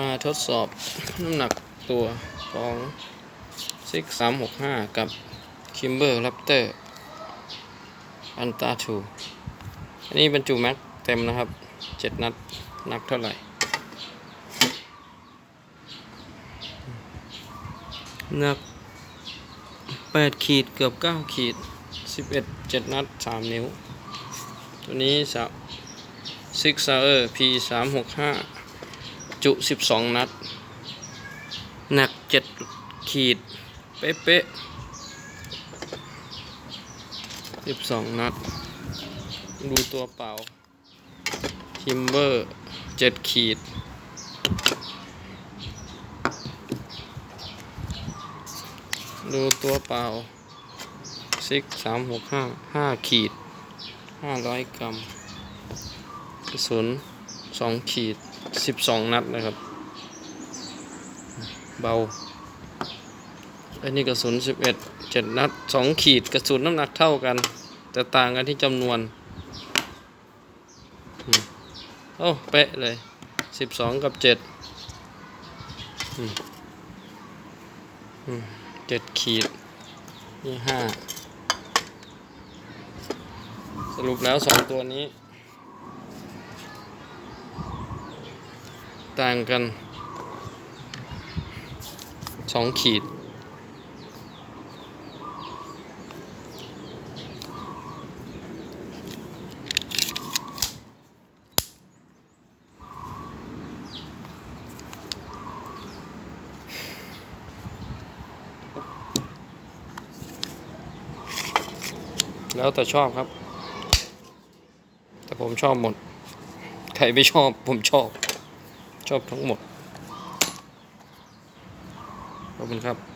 มาทดสอบน้ำหนักตัวของ 6 3 6 5 กับ Kimber Raptor อันตาทูอันนี้บรรจุแม็กเต็มนะครับ 7 นัดหนักเท่าไหร่ หนัก 8 ขีดเกือบ 9 ขีด 11 7 นัด 3 นิ้ว ตัวนี้สับ Six Hour P 3 6 5 จุ 12 นัด หนัก 7 ขีด เป๊ะๆ12 นัด ดูตัวเป่าทิมเบอร์ 7 ขีดดูตัวเปล่า Six 3 6 5 5ขีด500กรัมกระสุนสองขีด สิบสองนัดนะครับ เบา อันนี้กระสุนสิบเอ็ดเจ็ดนัดสองขีดกระสุนน้ำหนักเท่ากัน แต่ต่างกันที่จำนวนโอ้เป๊ะเลยสิบสองกับเจ็ดเจ็ดขีด นี่ห้าสรุปแล้วสองตัวนี้ ต่างกันสองขีด แล้วแต่ชอบครับ แต่ผมชอบหมด ใครไม่ชอบผมชอบ ชอบทั้งหมด ขอบคุณครับ